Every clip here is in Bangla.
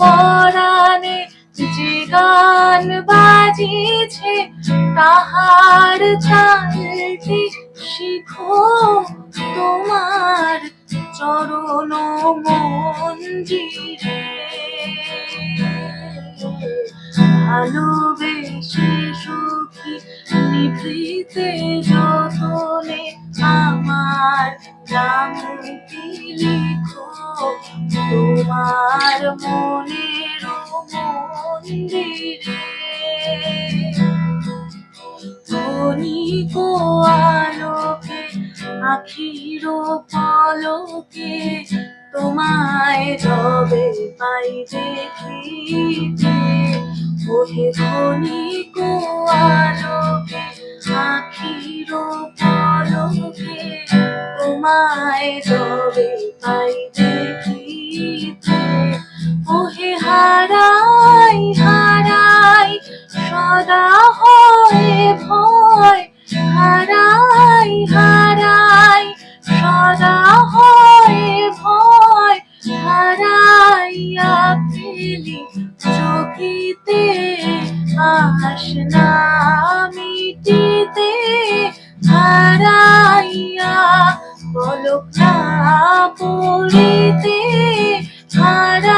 পরাণে যে গান বাজিছে তাহার চালটি শিখো তোমার চরণ মঞ্জিরে ভালোবেসে সুখী নিভৃতে যতনে আমার নামটি লিখো। তোমার মনের মন্দিরে। ধনিক আলোকে, আখির পলকে, তোমায় রবে পাই দেখিতে। ওহে ধনিক আলোকে, আখির পলকে, তোমায় সদা হয়, ভয় হারাই হারাই। সদা হয়, ভয় হারাইয়া ফেলি চকিতে আসনা মিটিতে। হারাইয়া পলক না পড়িতে হারাইয়া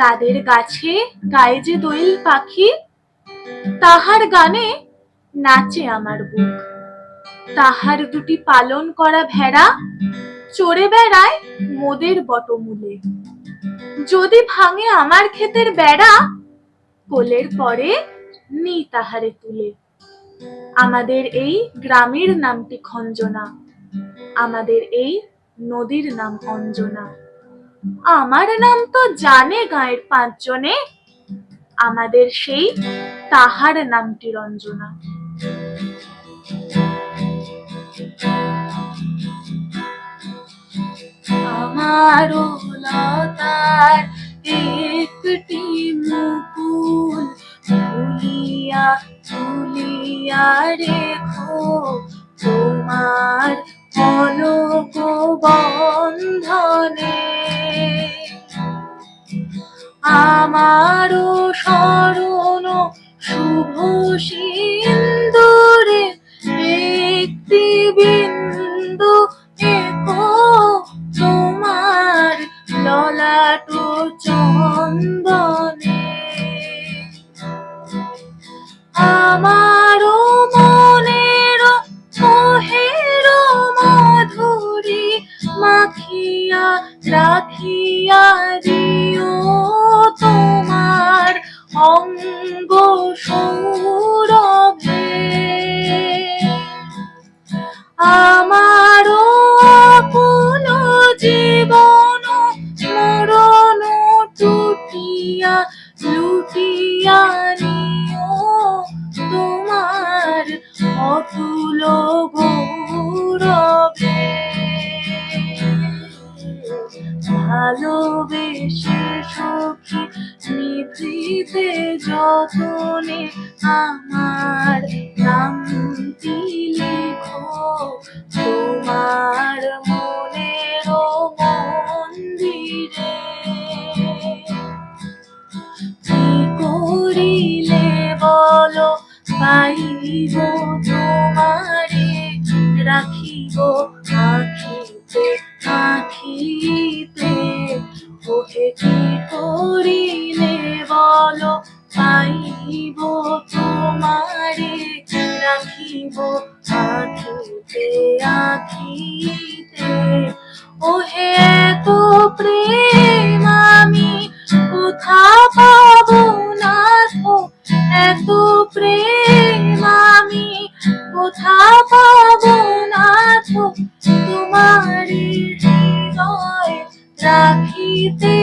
তাদের গাছে গায়ে যে দোয়েল পাখি, তাহার গানে নাচে আমার বুক। তাহার দুটি পালন করা ভেড়া চড়ে বেড়ায় মোদের বটমূলে। যদি ভাঙে আমার ক্ষেতের বেড়া, কোলের পরে নি তাহারে তুলে। আমাদের এই গ্রামের নামটি খঞ্জনা, আমাদের এই নদীর নাম অঞ্জনা। আমার নাম তো জানে গায়ের পাঁচজনে। আমাদের সেই তাহার নামটি রঞ্জনা। আমারও লতার একটি মুকুল তুলিয়া তুলিয়া রেখো। তোমার পলক বন্ধনে আমারও স্মরণ শুভ সিন্দুরে একটি বিন্দু একো তোমার ললাট চন্দনে। আমারও অঙ্গ সৌরভে আমারও আপন জীবন মরণ টুটিয়া লুটিয়া নিও তোমার অতুল গৌরবে। ভালোবেসে যতনে আমার নাম নামটি লিখো, তোমার মনের মন্দিরে। কি করিলে বলো, পাইব তোমারে, রাখিব আখিতে আখিতে। ওহে কি করিলে বলো পাইব তোমারে, রাখিব আখিতে আখিতে। ওহে, এত প্রেম আমি কোথা পাবো না তো এত প্রেম আমি কোথা পাবো না তো তোমার হৃদয় রাখিতে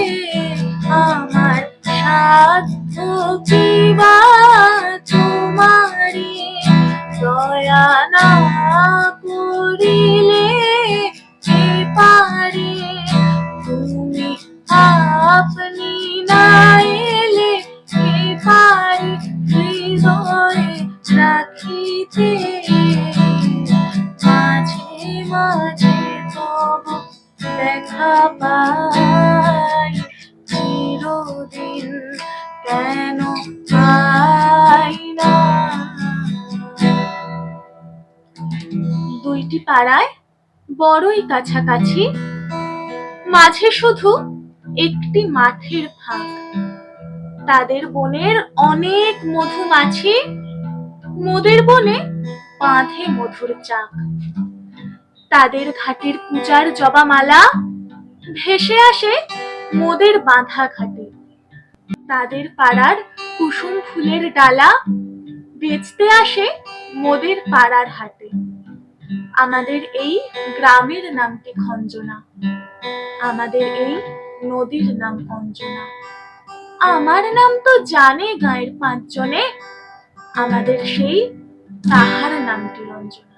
আমার সাধ্য Yana. দুইটি পাড়ায় বড়ই কাছাকাছি, মাঝে শুধু একটি মাঠের ফাঁক। তাদের বনের অনেক মধুমাছি মোদের বনে বাঁধে মধুর চাক। তাদের ঘাটের পূজার জবামালা ভেসে আসে মোদের বাঁধা ঘাটে। তাদের পাড়ার কুসুম ফুলের ডালা বেচতে আসে মোদের পাড়ার হাটে। আমাদের এই গ্রামের নামটি খঞ্জনা? আমাদের এই নদীর নাম অঞ্জনা। আমার নাম তো জানে গায়ের পাঁচজনে। আমাদের সেই তাহার নামটি রঞ্জনা।